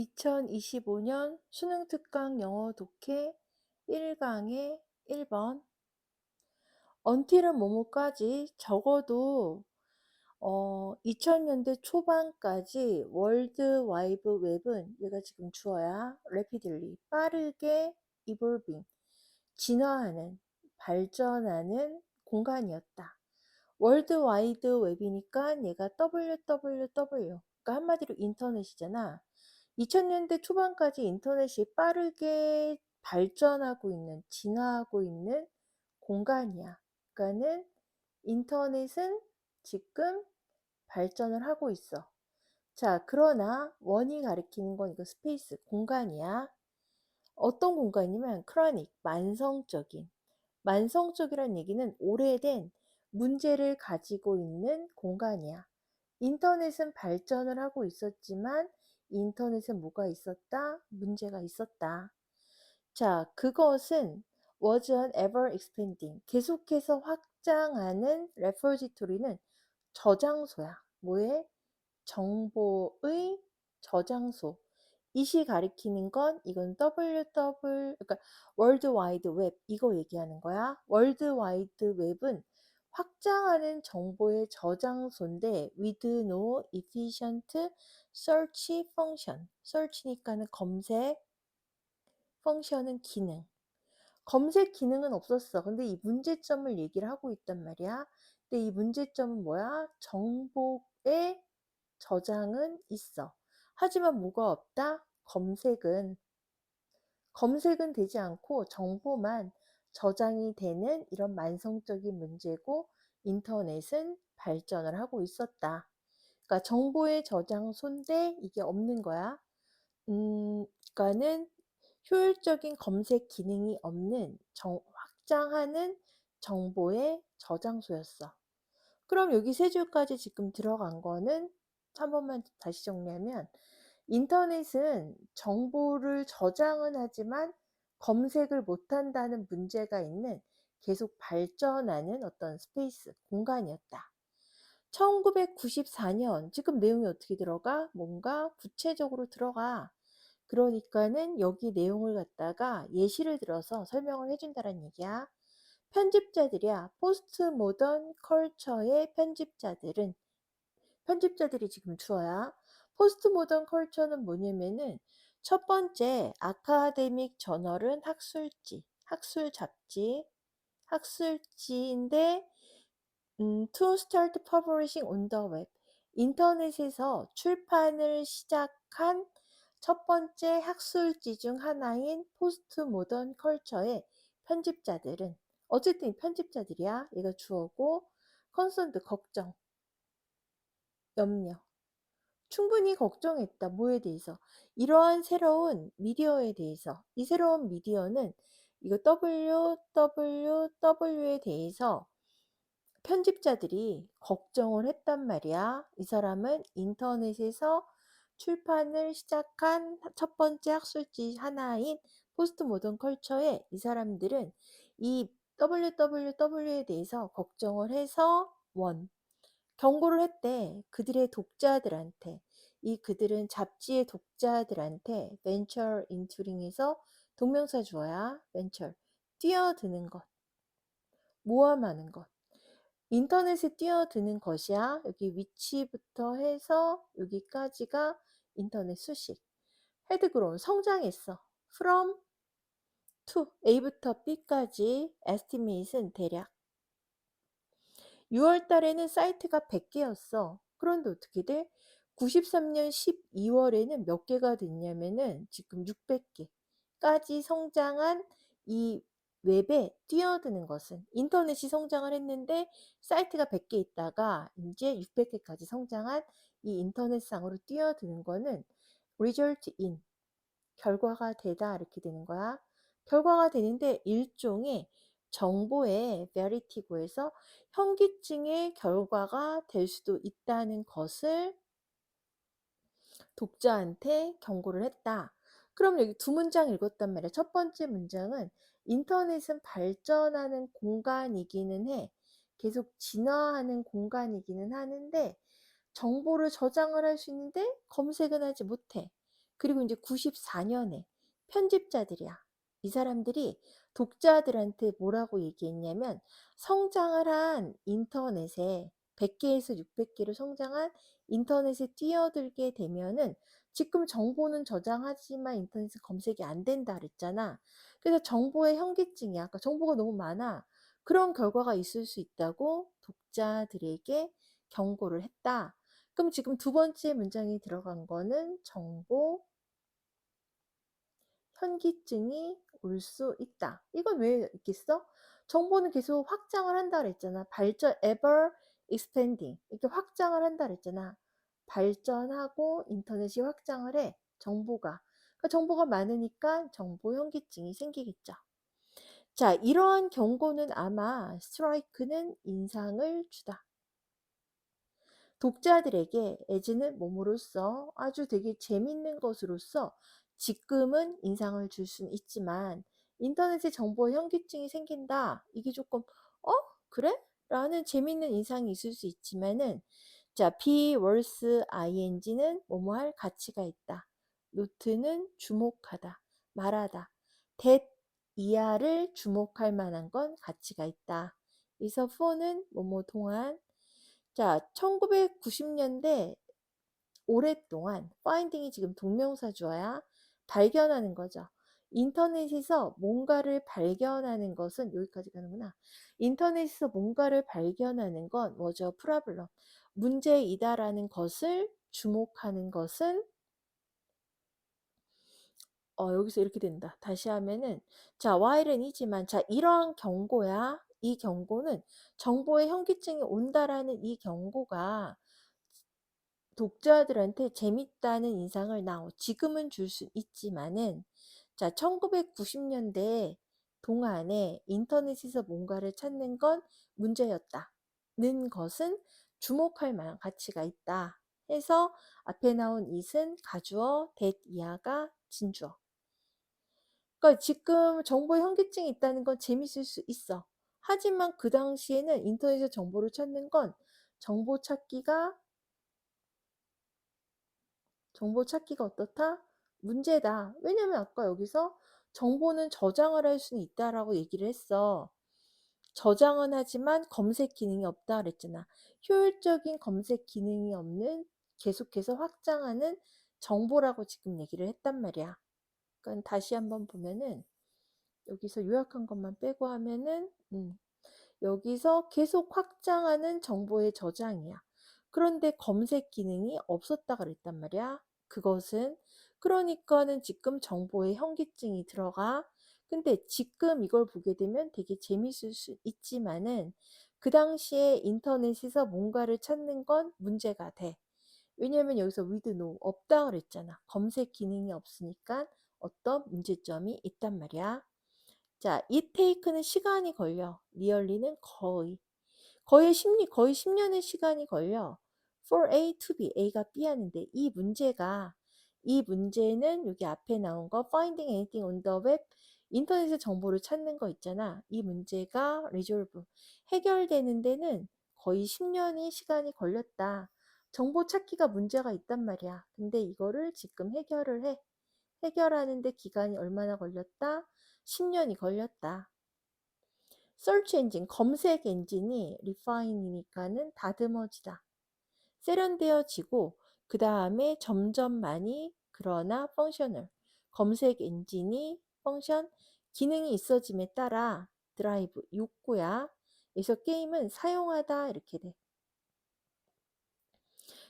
2025년 수능 특강 영어 독해 1강의 1번 언틸은 뭐뭐까지 적어도 어 2000년대 초반까지 월드 와이드 웹은 얘가 지금 주어야 rapidly 빠르게 evolving 진화하는 발전하는 공간이었다. 월드 와이드 웹이니까 얘가 www 그러니까 한마디로 인터넷이잖아. 2000년대 초반까지 인터넷이 빠르게 발전하고 있는, 진화하고 있는 공간이야. 그러니까는 인터넷은 지금 발전을 하고 있어. 자, 그러나 원이 가리키는 건 이거 스페이스, 공간이야. 어떤 공간이면 크로닉, 만성적인. 만성적이란 얘기는 오래된 문제를 가지고 있는 공간이야. 인터넷은 발전을 하고 있었지만 인터넷은 뭐가 있었다? 문제가 있었다. 자, 그것은 wasn't ever expanding. 계속해서 확장하는 레퍼지토리는 저장소야. 뭐에? 정보의 저장소. 이시 가리키는 건 이건 WW 그러니까 월드 와이드 웹 이거 얘기하는 거야. 월드 와이드 웹은 확장하는 정보의 저장소인데 with no efficient search function. search니까는 검색, 펑션은 기능. 검색 기능은 없었어. 근데 이 문제점을 얘기를 하고 있단 말이야. 근데 이 문제점은 뭐야? 정보의 저장은 있어. 하지만 뭐가 없다? 검색은 검색은 되지 않고 정보만 저장이 되는 이런 만성적인 문제고 인터넷은 발전을 하고 있었다. 그러니까 정보의 저장소인데 이게 없는 거야. 음, 그러니까는 효율적인 검색 기능이 없는 정, 확장하는 정보의 저장소였어. 그럼 여기 세 줄까지 지금 들어간 거는 한 번만 다시 정리하면 인터넷은 정보를 저장은 하지만 검색을 못한다는 문제가 있는 계속 발전하는 어떤 스페이스, 공간이었다. 1994년, 지금 내용이 어떻게 들어가? 뭔가 구체적으로 들어가. 그러니까는 여기 내용을 갖다가 예시를 들어서 설명을 해준다는 얘기야. 편집자들이야. 포스트 모던 컬처의 편집자들은 편집자들이 지금 주어야. 포스트 모던 컬처는 뭐냐면은 첫 번째 아카데믹 저널은 학술지, 학술 잡지, 학술지인데 음, to start publishing on the web. 인터넷에서 출판을 시작한 첫 번째 학술지 중 하나인 포스트 모던 컬처의 편집자들은 어쨌든 편집자들이야. 얘가 주어고 컨선드 걱정, 염려. 충분히 걱정했다. 뭐에 대해서? 이러한 새로운 미디어에 대해서. 이 새로운 미디어는 이거 www에 대해서 편집자들이 걱정을 했단 말이야. 이 사람은 인터넷에서 출판을 시작한 첫 번째 학술지 하나인 포스트 모던 컬처에 이 사람들은 이 www에 대해서 걱정을 해서 원 경고를 했대. 그들의 독자들한테. 이 그들은 잡지의 독자들한테 venture intoing에서 동명사 주어야 venture 뛰어드는 것 모험하는 것 인터넷에 뛰어드는 것이야. 여기 위치부터 해서 여기까지가 인터넷 수식. 헤드그론 성장했어. from to A부터 B까지 estimate은 대략. 6월 달에는 사이트가 100개였어. 그런데 어떻게 돼? 93년 12월에는 몇 개가 됐냐면은 지금 600개까지 성장한 이 웹에 뛰어드는 것은 인터넷이 성장을 했는데 사이트가 100개 있다가 이제 600개까지 성장한 이 인터넷상으로 뛰어드는 거는 result in 결과가 되다 이렇게 되는 거야. 결과가 되는데 일종의 정보의 verity고에서 현기증의 결과가 될 수도 있다는 것을 독자한테 경고를 했다. 그럼 여기 두 문장 읽었단 말이야. 첫 번째 문장은 인터넷은 발전하는 공간이기는 해. 계속 진화하는 공간이기는 하는데 정보를 저장을 할 수 있는데 검색은 하지 못해. 그리고 인제 94 년에 편집자들이야. 이 사람들이 독자들한테 뭐라고 얘기했냐면 "성장을 한 인터넷에 100 개에서 600 개로 성장한 인터넷에 뛰어들게 되면은 지금 정보는 저장하지만 인터넷에 검색이 안 된다." 그랬잖아. 그래서 정보의 현기증이야. 그러니까 정보가 너무 많아. 그런 결과가 있을 수 있다고 독자들에게 경고를 했다. 그럼 지금 두 번째 문장에 들어간 거는 정보 현기증이 올 수 있다. 이건 왜 있겠어? 정보는 계속 확장을 한다 그랬잖아. 발전 ever expanding 이렇게 확장을 한다 그랬잖아. 발전하고 인터넷이 확장을 해. 정보가. 그러니까 정보가 많으니까 정보 현기증이 생기겠죠. 자, 이러한 경고는 아마 스트라이크는 인상을 주다. 독자들에게 에즈는 몸으로써 아주 되게 재밌는 것으로서 지금은 인상을 줄 수는 있지만 인터넷에 정보 현기증이 생긴다. 이게 조금 어? 그래? 라는 재밌는 인상이 있을 수 있지만은 자, be worth ing는 뭐뭐 할 가치가 있다. 노트는 주목하다, 말하다. that 이하를 주목할 만한 건 가치가 있다. 그래서 for는 뭐뭐 동안 자, 1990년대 오랫동안 finding이 지금 동명사 주어야 발견하는 거죠. 인터넷에서 뭔가를 발견하는 것은 여기까지 가는구나. 인터넷에서 뭔가를 발견하는 건 뭐죠? 프라블럼. 문제이다라는 것을 주목하는 것은 어, 여기서 이렇게 된다. 다시 하면은 자, while은 이지만 자, 이러한 경고야. 이 경고는 정보의 현기증이 온다라는 이 경고가 독자들한테 재밌다는 인상을 나 지금은 줄 수 있지만은 자 1990년대 동안에 인터넷에서 뭔가를 찾는 건 문제였다는 것은 주목할 만한 가치가 있다 해서 앞에 나온 it은 가주어, that 이하가 진주어. 그러니까 지금 정보의 현기증이 있다는 건 재밌을 수 있어. 하지만 그 당시에는 인터넷에서 정보를 찾는 건 정보 찾기가 정보 찾기가 어떻다? 문제다. 왜냐면 아까 여기서 정보는 저장을 할 수는 있다라고 얘기를 했어. 저장은 하지만 검색 기능이 없다 그랬잖아. 효율적인 검색 기능이 없는 계속해서 확장하는 정보라고 지금 얘기를 했단 말이야. 그러니까 다시 한번 보면은 여기서 요약한 것만 빼고 하면은 음, 여기서 계속 확장하는 정보의 저장이야. 그런데 검색 기능이 없었다 그랬단 말이야. 그것은 그러니까는 지금 정보에 현기증이 들어가. 근데 지금 이걸 보게 되면 되게 재밌을 수 있지만은 그 당시에 인터넷에서 뭔가를 찾는 건 문제가 돼. 왜냐면 여기서 with no 없다 그랬잖아. 검색 기능이 없으니까 어떤 문제점이 있단 말이야. 자, 이 테이크는 시간이 걸려. 리얼리는 거의. 거의 10, 거의 10년의 시간이 걸려. For A to B, A가 B 하는데 이 문제가 이 문제는 여기 앞에 나온 거 finding anything on the web 인터넷에 정보를 찾는 거 있잖아. 이 문제가 resolve 해결되는 데는 거의 10년이 시간이 걸렸다. 정보 찾기가 문제가 있단 말이야. 근데 이거를 지금 해결을 해. 해결하는데 기간이 얼마나 걸렸다? 10년이 걸렸다. search engine, 검색 엔진이 refine이니까는 다듬어지다. 세련되어지고 그 다음에 점점 많이 그러나 펑셔널 검색 엔진이 펑션 기능이 있어짐에 따라 드라이브 욕구야. 그래서 게임은 사용하다 이렇게 돼.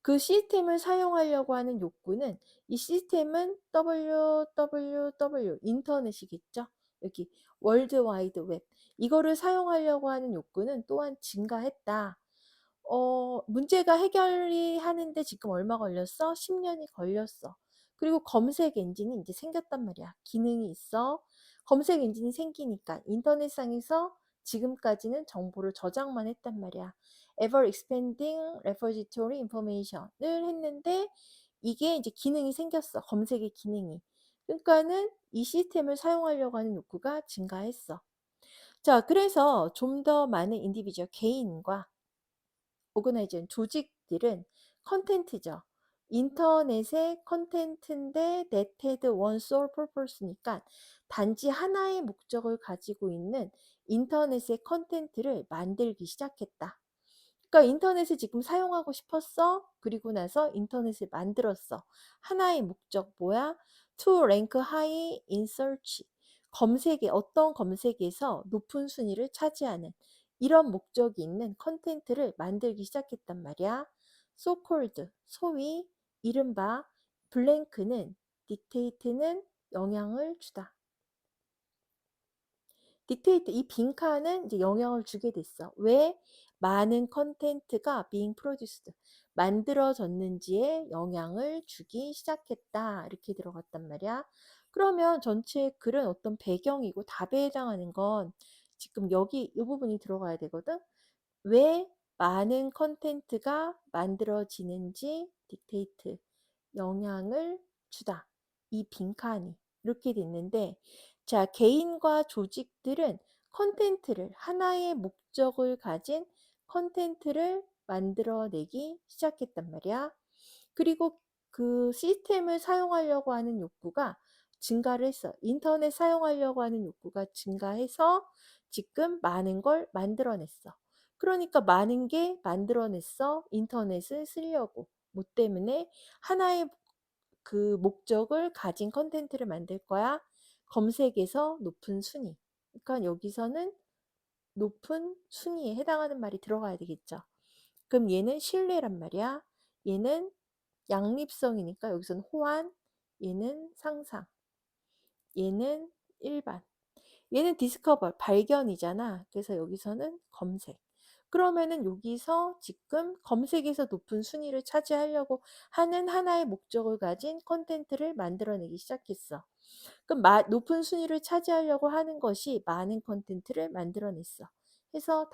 그 시스템을 사용하려고 하는 욕구는 이 시스템은 www 인터넷이겠죠. 여기 월드 와이드 웹 이거를 사용하려고 하는 욕구는 또한 증가했다. 어 문제가 해결이 하는데 지금 얼마 걸렸어? 10년이 걸렸어. 그리고 검색 엔진이 이제 생겼단 말이야. 기능이 있어. 검색 엔진이 생기니까 인터넷상에서 지금까지는 정보를 저장만 했단 말이야. ever expanding repository information을 했는데 이게 이제 기능이 생겼어. 검색의 기능이. 그러니까는 이 시스템을 사용하려고 하는 욕구가 증가했어. 자, 그래서 좀 더 많은 인디비주얼 개인과 오그나이즌 조직들은 컨텐츠죠. 인터넷의 that had one sole purpose니까 단지 하나의 목적을 가지고 있는 인터넷의 컨텐츠를 만들기 시작했다. 그러니까 인터넷을 지금 사용하고 싶었어. 그리고 나서 인터넷을 만들었어. 하나의 목적 뭐야? To rank high in search. 검색에 어떤 검색에서 높은 순위를 차지하는 이런 목적이 있는 컨텐츠를 만들기 시작했단 말이야. so called 소위 이른바 블랭크는 딕테이트는 영향을 주다. 딕테이트 이 빈칸은 이제 영향을 주게 됐어. 왜? 많은 컨텐츠가 being produced 만들어졌는지에 영향을 주기 시작했다. 이렇게 들어갔단 말이야. 그러면 전체 글은 어떤 배경이고 답에 해당하는 건 지금 여기 이 부분이 들어가야 되거든. 왜 많은 컨텐츠가 만들어지는지 딕테이트 영향을 주다. 이 빈칸이 이렇게 됐는데 자, 개인과 조직들은 컨텐츠를 하나의 목적을 가진 컨텐츠를 만들어내기 시작했단 말이야. 그리고 그 시스템을 사용하려고 하는 욕구가 증가를 했어. 인터넷 사용하려고 하는 욕구가 증가해서 지금 많은 걸 만들어냈어. 그러니까 많은 게 만들어냈어. 인터넷을 쓰려고. 뭐 때문에 하나의 그 목적을 가진 컨텐츠를 만들 거야. 검색에서 높은 순위. 그러니까 여기서는 높은 순위에 해당하는 말이 들어가야 되겠죠. 그럼 얘는 신뢰란 말이야. 얘는 양립성이니까 여기서는 호환, 얘는 상상, 얘는 일반. 얘는 디스커버, 발견이잖아. 그래서 여기서는 검색. 그러면은 여기서 지금 검색에서 높은 순위를 차지하려고 하는 하나의 목적을 가진 컨텐츠를 만들어내기 시작했어. 그럼 마, 높은 순위를 차지하려고 하는 것이 많은 컨텐츠를 만들어냈어. 해서